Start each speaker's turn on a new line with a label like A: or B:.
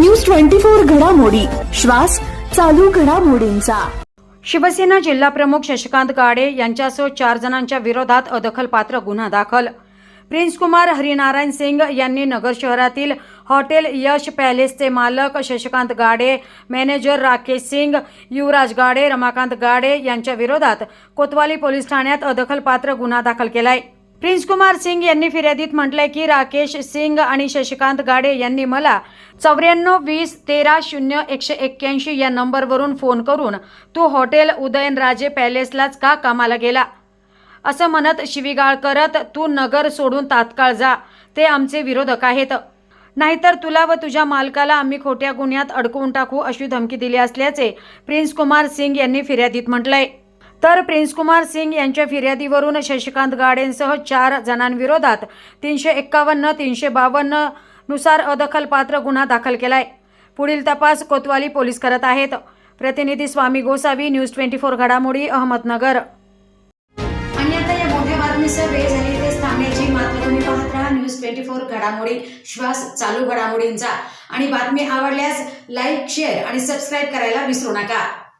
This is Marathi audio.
A: न्यूज ट्वेंटी फोर घडामोडी. श्वास चालू घडामोडींचा.
B: शिवसेना जिल्हा प्रमुख शशिकांत गाडे यांच्यासह चार जणांच्या विरोधात अदखलपात्र गुन्हा दाखल. प्रिन्स कुमार हरिनारायण सिंग यांनी नगर शहरातील हॉटेल यश पॅलेसचे मालक शशिकांत गाडे मॅनेजर राकेश सिंग युवराज गाडे रमाकांत गाडे यांच्या विरोधात कोतवाली पोलीस ठाण्यात अदखलपात्र गुन्हा दाखल केलाय. प्रिन्स कुमार सिंग यांनी फिर्यादीत म्हटलंय की राकेश सिंग आणि शशिकांत गाडे यांनी मला चौऱ्याण्णव वीस तेरा शून्य एकशे एक्क्याऐंशी या नंबरवरून फोन करून तू हॉटेल उदयनराजे पॅलेसलाच का कामाला गेला? असं म्हणत शिवीगाळ करत तू नगर सोडून तात्काळ जा. ते आमचे विरोधक आहेत. नाहीतर तुला व तुझ्या मालकाला आम्ही खोट्या गुन्ह्यात अडकवून टाकू अशी धमकी दिली असल्याचे प्रिन्स कुमार सिंग यांनी फिर्यादीत म्हटलंय. तर प्रिन्स कुमार सिंग यांच्या फिर्यादीवरून शशिकांत गाडेंसह चार जणांविरोधात तीनशे एक्कावन्न तीनशे बावन्ननुसार अदखलपात्र गुन्हा दाखल केलाय. पुढील तपास कोतवाली पोलीस करत आहेत. प्रतिनिधी Swami Gosavi news twenty four घडामोडी अहमदनगर. आणि आता या मोठ्या बातमीसह वेळ झाली तेच थांबण्याची मात्र तुम्ही पाहत राहा न्यूज ट्वेंटी फोर घडामोडी. श्वास चालू घडामोडींचा. आणि बातमी आवडल्यास लाईक शेअर आणि सबस्क्राईब करायला विसरू नका.